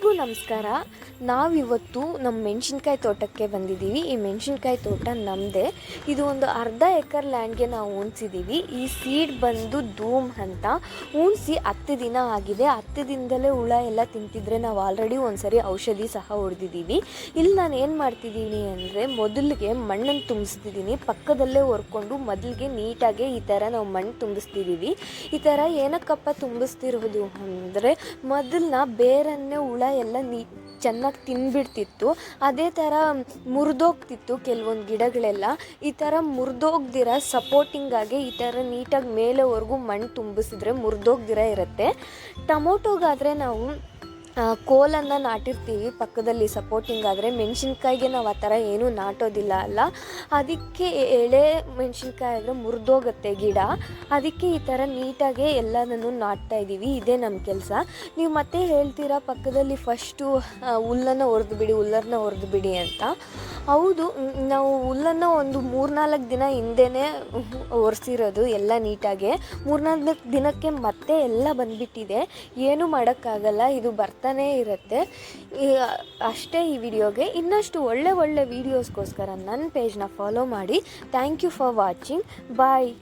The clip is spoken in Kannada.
ಎಲ್ರಿಗೂ ನಮಸ್ಕಾರ. ನಾವಿವತ್ತು ನಮ್ಮ ಮೆಣಸಿನ್ಕಾಯಿ ತೋಟಕ್ಕೆ ಬಂದಿದ್ದೀವಿ. ಈ ಮೆಣಸಿನ್ಕಾಯಿ ತೋಟ ನಮ್ಮದೇ ಇದು ಒಂದು ಅರ್ಧ ಎಕರ್ ಲ್ಯಾಂಡ್ಗೆ ನಾವು ಉಣ್ಸಿದ್ದೀವಿ. ಈ ಸೀಡ್ ಬಂದು ಧೂಮ್ ಅಂತ ಉಣ್ಸಿ ಹತ್ತು ದಿನ ಆಗಿದೆ. ಹತ್ತು ದಿನದಲ್ಲೇ ಹುಳ ಎಲ್ಲ ತಿಂತಿದ್ರೆ ನಾವು ಆಲ್ರೆಡಿ ಒಂದ್ಸರಿ ಔಷಧಿ ಸಹ ಹೊಡೆದಿದ್ದೀವಿ. ಇಲ್ಲಿ ನಾನು ಏನು ಮಾಡ್ತಿದ್ದೀನಿ ಅಂದರೆ ಮೊದಲಿಗೆ ಮಣ್ಣನ್ನು ತುಂಬಿಸ್ತಿದ್ದೀನಿ. ಪಕ್ಕದಲ್ಲೇ ಹೊರ್ಕೊಂಡು ಮೊದಲಿಗೆ ನೀಟಾಗಿ ಈ ಥರ ನಾವು ಮಣ್ಣು ತುಂಬಿಸ್ತಿದ್ದೀವಿ. ಈ ಥರ ಏನಕ್ಕಪ್ಪ ತುಂಬಿಸ್ತಿರೋದು ಅಂದರೆ ಮೊದಲನ್ನ ಬೇರನ್ನೇ ಹುಳ ಎಲ್ಲ ನೀ, ಚೆನ್ನಾಗಿ ತಿನ್ಬಿಡ್ತಿತ್ತು. ಅದೇ ಥರ ಮುರಿದೋಗ್ತಿತ್ತು ಕೆಲವೊಂದು ಗಿಡಗಳೆಲ್ಲ. ಈ ಥರ ಮುರಿದೋಗ್ದಿರ ಸಪೋರ್ಟಿಂಗಾಗಿ ಈ ಥರ ನೀಟಾಗಿ ಮೇಲೆವರೆಗೂ ಮಣ್ಣು ತುಂಬಿಸಿದ್ರೆ ಮುರಿದೋಗ್ದಿರ ಇರುತ್ತೆ. ಟೊಮೊಟೊಗಾದರೆ ನಾವು ಕೋಲನ್ನು ನಾಟಿರ್ತೀವಿ ಪಕ್ಕದಲ್ಲಿ ಸಪೋರ್ಟಿಂಗ್ ಆದರೆ ಮೆಣಸಿನ್ಕಾಯಿಗೆ ನಾವು ಆ ಥರ ಏನೂ ನಾಟೋದಿಲ್ಲ ಅಲ್ಲ? ಅದಕ್ಕೆ ಎಳೆ ಮೆಣಸಿನ್ಕಾಯಿ ಆದರೆ ಮುರಿದೋಗುತ್ತೆ ಗಿಡ. ಅದಕ್ಕೆ ಈ ಥರ ನೀಟಾಗೆ ಎಲ್ಲದನ್ನು ನಾಟ್ತಾ ಇದ್ದೀವಿ ಇದೇ ನಮ್ಮ ಕೆಲಸ. ನೀವು ಮತ್ತೆ ಹೇಳ್ತೀರಾ ಪಕ್ಕದಲ್ಲಿ ಫಸ್ಟು ಹುಲ್ಲನ್ನು ಒರೆದು ಬಿಡಿ ಹುಲ್ಲನ್ನು ಹೊರ್ದು ಬಿಡಿ ಅಂತ? ಹೌದು ನಾವು ಹುಲ್ಲನ್ನು ಒಂದು ಮೂರ್ನಾಲ್ಕು ದಿನ ಹಿಂದೆನೇ ಒರೆಸಿರೋದು ಎಲ್ಲ ನೀಟಾಗೆ. ಮೂರ್ನಾಲ್ಕು ದಿನಕ್ಕೆ ಮತ್ತೆ ಎಲ್ಲ ಬಂದ್ಬಿಟ್ಟಿದೆ. ಏನು ಮಾಡೋಕ್ಕಾಗಲ್ಲ, ಇದು ಬರ್ತಾನೇ ಇರುತ್ತೆ. ಈ- ಅಷ್ಟೇ ಈ ವಿಡಿಯೋಗೆ ಇನ್ನಷ್ಟು ಒಳ್ಳೆ ಒಳ್ಳೆ ವೀಡಿಯೋಸ್ಗೋಸ್ಕರ ನನ್ನ ಪೇಜ್ನ ಫಾಲೋ ಮಾಡಿ. Thank you for watching bye